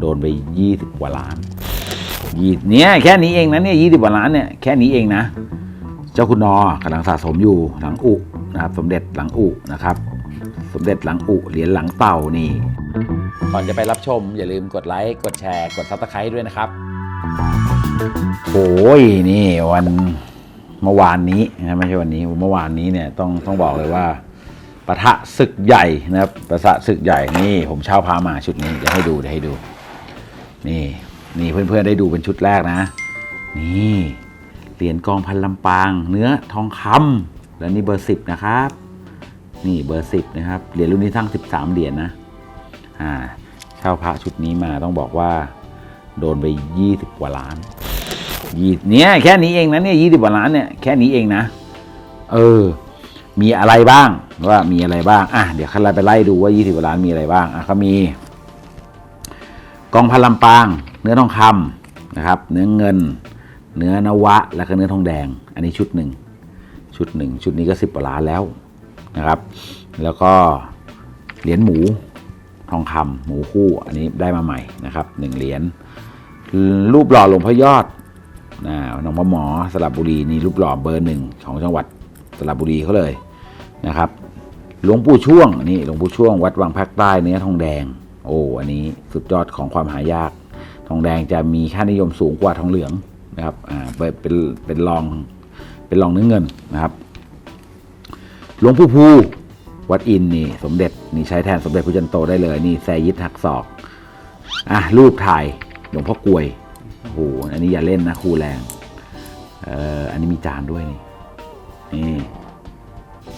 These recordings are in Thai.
โดนไปยี่สิบกว่าล้านยี่เนี่ยแค่นี้เองนะเนี่ยยี่สิบกว่าล้านเนี่ยแค่นี้เองนะ เจ้าคุณนอกำลังสะสมอยู่หลังอุนะครับ สมเด็จหลังอุนะครับ สมเด็จหลังอุเหรียญหลังเต่านี่ก่อนจะไปรับชม อย่าลืมกดไลค์กดแชร์กดซับสไครต์ด้วยนะครับโอ้ยนี่วันเมื่อวานนี้นะไม่ใช่วันนี้เมื่อวานนี้เนี่ยต้องต้องบอกเลยว่าปะทะศึกใหญ่นะครับปะทะศึกใหญ่นี่ผมเช่าพามาชุดนี้เดี๋ยวให้ดูเดี๋ยวให้ดู นี่ นี่เพื่อนๆได้ดูเป็นชุดแรกนะ นี่เหรียญกองพันลำปาง เนื้อทองคำแล้วนี่เบอร์สิบนะครับ นี่เบอร์สิบนะครับเหรียญรุ่นนี้ทั้งสิบสามเหรียญนะอ่าเช่าพระชุดนี้มาต้องบอกว่า โดนไปยี่สิบกว่าล้านยี่เนี่ยแค่นี้เองนะเนี่ยยี่สิบกว่าล้านเนี่ยแค่นี้เองนะ เออ มีอะไรบ้างว่ามีอะไรบ้างอะเดี๋ยวคันไลไปไล่ดูว่ายี่สิบกว่าล้านมีอะไรบ้างอะก็มี กองพันลำปาง เนื้อทองคำนะครับ เนื้อเงิน เนื้อนวะ แล้วก็เนื้อทองแดง อันนี้ชุดหนึ่งชุดหนึ่งชุดนี้ก็สิบกว่าล้านแล้วนะครับ แล้วก็เหรียญหมูทองคำหมูคู่อันนี้ได้มาใหม่นะครับหนึ่งเหรียญรูปหล่อหลวงพ่อยอดนะหลวงพ่อหมอสระบุรีนี่รูปหล่อเบอร์หนึ่งของจังหวัดสระบุรีเขาเลยนะครับ หลวงปู่ช่วงนี่หลวงปู่ช่วงวัดวังภาคใต้เนื้อทองแดง โอ้อันนี้สุดยอดของความหายาก ทองแดงจะมีค่านิยมสูงกว่าทองเหลืองนะครับอ่าเป็นเป็นรองเป็นรองเนื้อเงินนะครับหลวงปู่ภูวัดอินนี่สมเด็จนี่ใช้แทนสมเด็จพระจันโตได้เลยนี่แซยิดหักศอกอะรูปถ่ายหลวงพ่อกลวยโอ้โหอันนี้อย่าเล่นนะครูแรงเอ่ออันนี้มีจานด้วยนี่นี่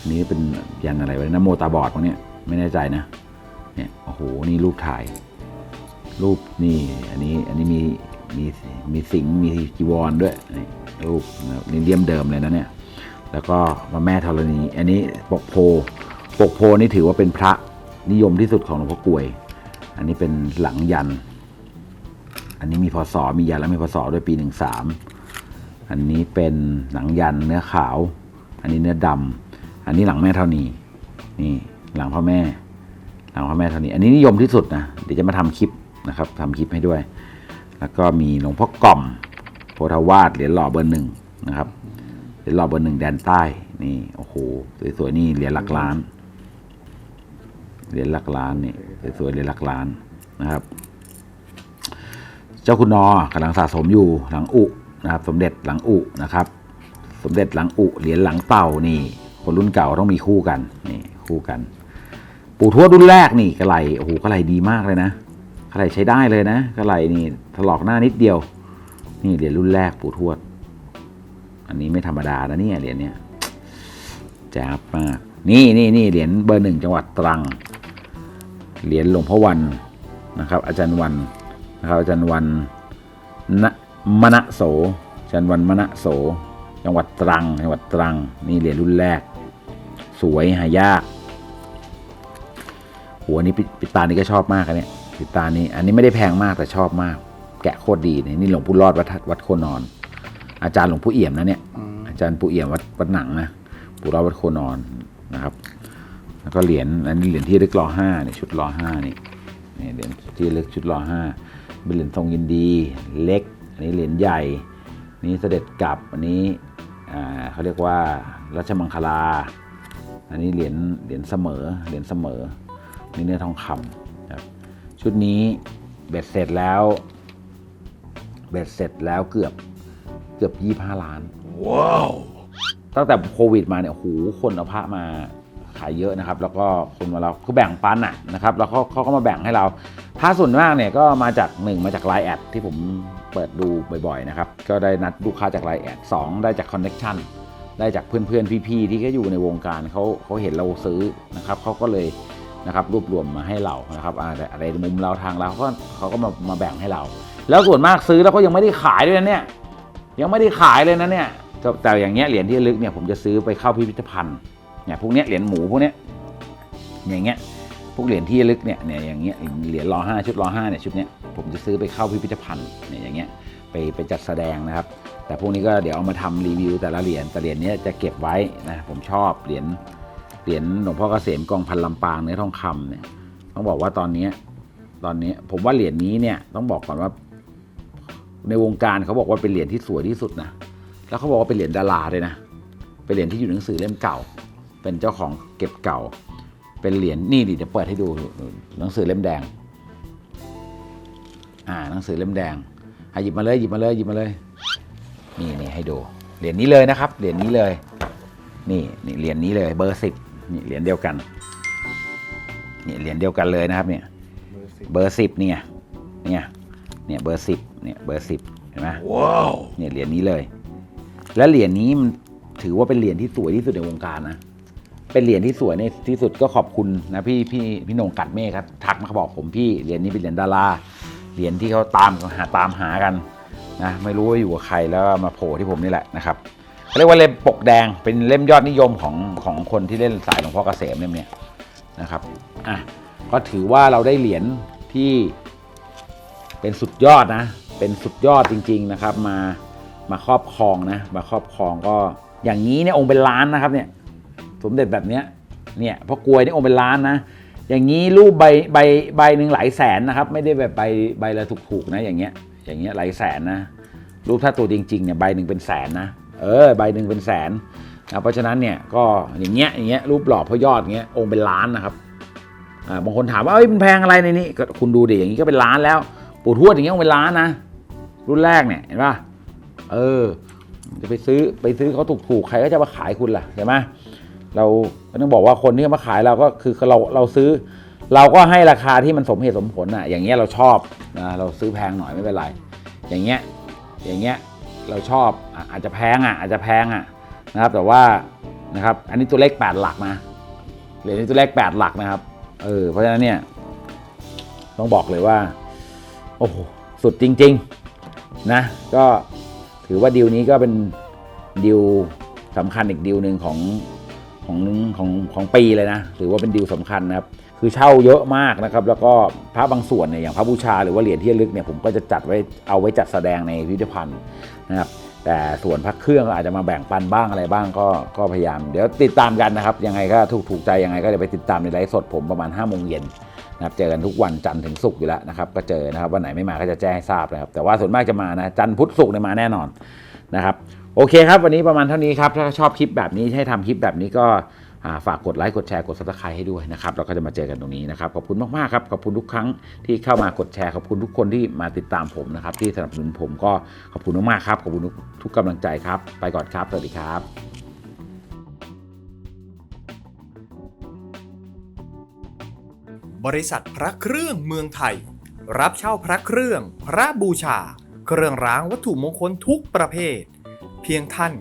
อันนี้เป็นยันอะไรวะนะโมตาบอดพวกเนี้ยไม่แน่ใจนะ เนี่ยโอ้โหนี่รูปถ่าย รูปนี่อันนี้อันนี้มีมีมีสิงมีจีวรด้วยนี่รูปนี่เลี่ยมเดิมเลยนะเนี่ยแล้วก็พระแม่ธรณี อันนี้ปกโพปกโพนี่ถือว่าเป็นพระนิยมที่สุดของหลวงพ่อกลวย อันนี้เป็นหลังยัน อันนี้มีพศมียันแล้วมีพศด้วยปีหนึ่งสามอันนี้เป็นหลังยันเนื้อขาว อันนี้เนื้อดำอันนี้หลังแม่ธรณีนี่หลังพ่อแม่ หลังพระแม่ธรณีอันนี้นิยมที่สุดนะเดี๋ยวจะมาทำคลิปนะครับทำคลิปให้ด้วย แล้วก็มีหลวงพ่อกล่อมโพธาวาสเหรียญหล่อเบอร์หนึ่งนะครับเหรียญหล่อเบอร์หนึ่งแดนใต้นี่โอ้โหสวยๆนี่เหรียญหลักล้านเหรียญหลักล้านนี่สวยๆเหรียญหลักล้านนะครับ เจ้าคุณนอกำลังสะสมอยู่หลังอุนะครับ สมเด็จหลังอุนะครับ สมเด็จหลังอุเหรียญหลังเต่านี่ คนรุ่นเก่าต้องมีคู่กันนี่คู่กัน ปู่ทวดรุ่นแรกนี่กระไหลโอ้โหกระไหลดีมากเลยนะกระไหลใช้ได้เลยนะกระไหลนี่ถลอกหน้านิดเดียว นี่เหรียญรุ่นแรกปู่ทวด อันนี้ไม่ธรรมดานะเนี่ยเหรียญเนี้ยแจ๊บมากนี่นี่นี่เหรียญเบอร์หนึ่งจังหวัดตรัง เหรียญหลวงพ่อวันนะครับ อาจารย์วันนะครับอาจารย์วันณมณะโสอาจารย์วันมณะโส จังหวัดตรัง จังหวัดตรัง นี่เหรียญรุ่นแรก สวยหายาก หัวนี้ปิปิดตานี่ก็ชอบมากอันเนี้ยปิดตานี้ อันนี้ไม่ได้แพงมากแต่ชอบมาก แกะโคตรดีนี่นี่หลวงปู่รอดวัดวัดโคนอน อาจารย์หลวงปู่เอี่ยมนะเนี่ย อาจารย์ปู่เอี่ยมวัดวัดหนังนะปู่รอดวัดโคนอนนะครับ แล้วก็เหรียญอันนี้เหรียญที่ระลึกรอห้าเนี่ยชุดรอห้านี่นี่เหรียญที่ระลึกชุดรอห้าเป็นเหรียญทรงยินดีเล็ก อันนี้เหรียญใหญ่นี่เสด็จกลับอันนี้อ่าเขาเรียกว่ารัชมังคลา อันนี้เหรียญเหรียญเสมอเหรียญเสมอ นี่เนื้อทองคำครับชุดนี้เบ็ดเสร็จแล้วเบ็ดเสร็จแล้วเกือบเกือบยี่ห้าล้าน ว้าว ตั้งแต่โควิดมาเนี่ยโอ้โหคนเอาพระมาขายเยอะนะครับ แล้วก็คนมาเราคือแบ่งปันอะนะครับ แล้วเขาเขาก็มาแบ่งให้เราพระส่วนมากเนี่ยก็มาจากหนึ่งมาจากไลน์แอดที่ผมเปิดดูบ่อยๆนะครับ ก็ได้นัดลูกค้าจากไลน์แอดสองได้จากคอนเน็ชันได้จากเพื่อนๆพี่ๆที่ก็อยู่ในวงการเขาเขาเห็นเราซื้อนะครับเขาก็เลย นะครับรวบรวมมาให้เรานะครับอะไรมุมเราทางเราเขาก็เขาก็มามาแบ่งให้เรา แล้วส่วนมากซื้อแล้วก็ยังไม่ได้ขายด้วยนะเนี่ยยังไม่ได้ขายเลยนะเนี่ยแต่แต่อย่างเงี้ยเหรียญที่ลึกเนี่ยผมจะซื้อไปเข้าพิพิธภัณฑ์เนี่ยพวกเนี้ยเหรียญหมูพวกเนี้ยอย่างเงี้ยพวกเหรียญที่ลึกเนี่ยเนี่ยอย่างเงี้ยเหรียญรอห้าชุดรอห้าเนี่ยชุดเนี้ยผมจะซื้อไปเข้าพิพิธภัณฑ์เนี่ยอย่างเงี้ยไปไปจัดแสดงนะครับ แต่พวกนี้ก็เดี๋ยวเอามาทำรีวิวแต่ละเหรียญแต่เหรียญเนี้ยจะเก็บไว้นะผมชอบเหรียญ เหรียญหลวงพ่อเกษมกองพันลำปางเนื้อทองคำเนี่ยต้องบอกว่าตอนนี้ตอนนี้ผมว่าเหรียญนี้เนี่ยต้องบอกก่อนว่า ในวงการเขาบอกว่าเป็นเหรียญที่สวยที่สุดนะแล้วเขาบอกว่าเป็นเหรียญดาราด้วยนะเป็นเหรียญที่อยู่หนังสือเล่มเก่า เป็นเจ้าของเก็บเก่า เป็นเหรียญนี่ดิเดี๋ยวเปิดให้ดูหนังสือเล่มแดง อ่าหนังสือเล่มแดงหยิบมาเลยหยิบมาเลยหยิบมาเลยนี่นี่ให้ดูเหรียญนี้เลยนะครับเหรียญนี้เลย นี่นี่เหรียญนี้เลยเบอร์สิบ นี่เหรียญเดียวกันนี่เหรียญเดียวกันเลยนะครับเนี่ยเบอร์สิบเนี่ยเนี่ยเนี่ยเบอร์สิบเนี่ยเบอร์สิบเห็นไหมว้าวเนี่ยเหรียญนี้เลย และเหรียญนี้มันถือว่าเป็นเหรียญที่สวยที่สุดในวงการนะเป็นเหรียญที่สวยในที่สุดก็ขอบคุณนะพี่พี่พี่โหนงกัดเมฆครับทักมาบอกผมพี่เหรียญนี้เป็นเหรียญดาราเหรียญที่เขาตามหาตามหากันนะไม่รู้ว่าอยู่กับใครแล้วมาโผล่ที่ผมนี่แหละนะครับ เรียกว่าเล่มปกแดงเป็นเล่มยอดนิยมของของคนที่เล่นสายหลวงพ่อเกษมเล่มนี้นะครับอะก็ถือว่าเราได้เหรียญที่เป็นสุดยอดนะ เป็นสุดยอดจริง ๆนะครับ มามาครอบครองนะ มาครอบครองก็อย่างนี้เนี่ยองค์เป็นล้านนะครับเนี่ยสมเด็จแบบเนี้ยเนี่ยพราะกลวยนี่องค์เป็นล้านนะ อย่างนี้รูปใบใบใบหนึ่งหลายแสนนะครับ ไม่ได้แบบใบใบละถูกๆนะอย่างเงี้ยอย่างเงี้ยหลายแสนนะรูปถ้าตัวจริงๆเนี่ยใบหนึ่งเป็นแสนนะ เออใบหนึ่งเป็นแสนนะเพราะฉะนั้นเนี่ยก็อย่างเงี้ยอย่างเงี้ยรูปหล่อพระยอดอย่างเงี้ยองค์เป็นล้านนะครับอ่าบางคนถามว่าเอ้ยมันแพงอะไรในนี้ก็คุณดูดิอย่างนี้ก็เป็นล้านแล้ว ปู่ทวดอย่างเงี้ยก็เป็นล้านนะรุ่นแรกเนี่ยเห็นป่ะเออจะไปซื้อไปซื้อเขาถูกๆใครก็จะมาขายคุณล่ะใช่ไหมเราต้องบอกว่าคนที่มาขายเราก็คือเราเราซื้อ เราก็ให้ราคาที่มันสมเหตุสมผลอะอย่างเงี้ยเราชอบนะเราซื้อแพงหน่อยไม่เป็นไร อย่างเงี้ยอย่างเงี้ย เราชอบอาจจะแพงอะอาจจะแพงอะนะครับแต่ว่านะครับอันนี้ตัวเลขแปดหลักนะเหรียญนี้ตัวเลขแปดหลักนะครับเออเพราะฉะนั้นเนี่ยต้องบอกเลยว่าโอ้โหสุดจริงๆนะก็ถือว่าดีลนี้ก็เป็นดีลสำคัญอีกดีลหนึ่งของของของของปีเลยนะถือว่าเป็นดีลสำคัญนะครับ คือเช่าเยอะมากนะครับ แล้วก็พระบางส่วนเนี่ยอย่างพระบูชาหรือว่าเหรียญที่ลึกเนี่ยผมก็จะจัดไว้เอาไว้จัดแสดงในพิพิธภัณฑ์นะครับแต่ส่วนพระเครื่องอาจจะมาแบ่งปันบ้างอะไรบ้างก็ก็พยายาม เดี๋ยวติดตามกันนะครับ ยังไงก็ถูกถูกใจยังไงก็เดี๋ยวไปติดตามในไลฟ์สดผมประมาณ5้าโมงเย็นนะครับเจอกันทุกวันจันทร์ถึงศุกร์อยู่แล้วนะครับ ก็เจอนะครับวันไหนไม่มาก็จะแจ้งให้ทราบนะครับ แต่ว่าส่วนมากจะมานะจันทร์พุธศุกร์เนี่ยมาแน่นอนนะครับ โอเคครับ วันนี้ประมาณเท่านี้ครับถ้าชอบคลิปแบบนี้ให้ทำคลิปแบบนี้ก็ ฝากกดไลค์กดแชร์กดซับสไครต์ให้ด้วยนะครับเราก็จะมาเจอกันตรงนี้นะครับขอบคุณมากๆครับขอบคุณทุกครั้งที่เข้ามากดแชร์ขอบคุณทุกคนที่มาติดตามผมนะครับที่สนับสนุนผมก็ขอบคุณมากๆครับขอบคุณทุกทุกกำลังใจครับไปก่อนครับสวัสดีครับบริษัทพระเครื่องเมืองไทย รับเช่าพระเครื่อง พระบูชา เครื่องรางวัตถุมงคลทุกประเภท เพียงท่าน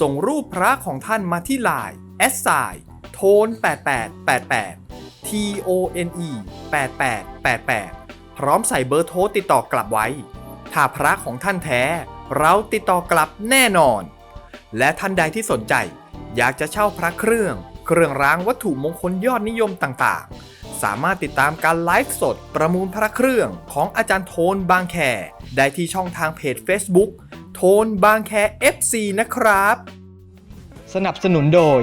ส่งรูปพระของท่านมาที่ไลน์ แอสไซโทน8888 T O N E 8888 พร้อมใส่เบอร์โทรติดต่อกลับไว้ ถ้าพระของท่านแท้ เราติดต่อกลับแน่นอน และท่านใดที่สนใจอยากจะเช่าพระเครื่อง เครื่องรางวัตถุมงคลยอดนิยมต่างๆ สามารถติดตามการไลฟ์สดประมูลพระเครื่องของอาจารย์โทนบางแค ได้ที่ช่องทางเพจ Facebook โทนบางแค FC นะครับ สนับสนุนโดย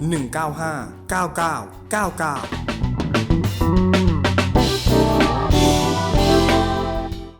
195 9999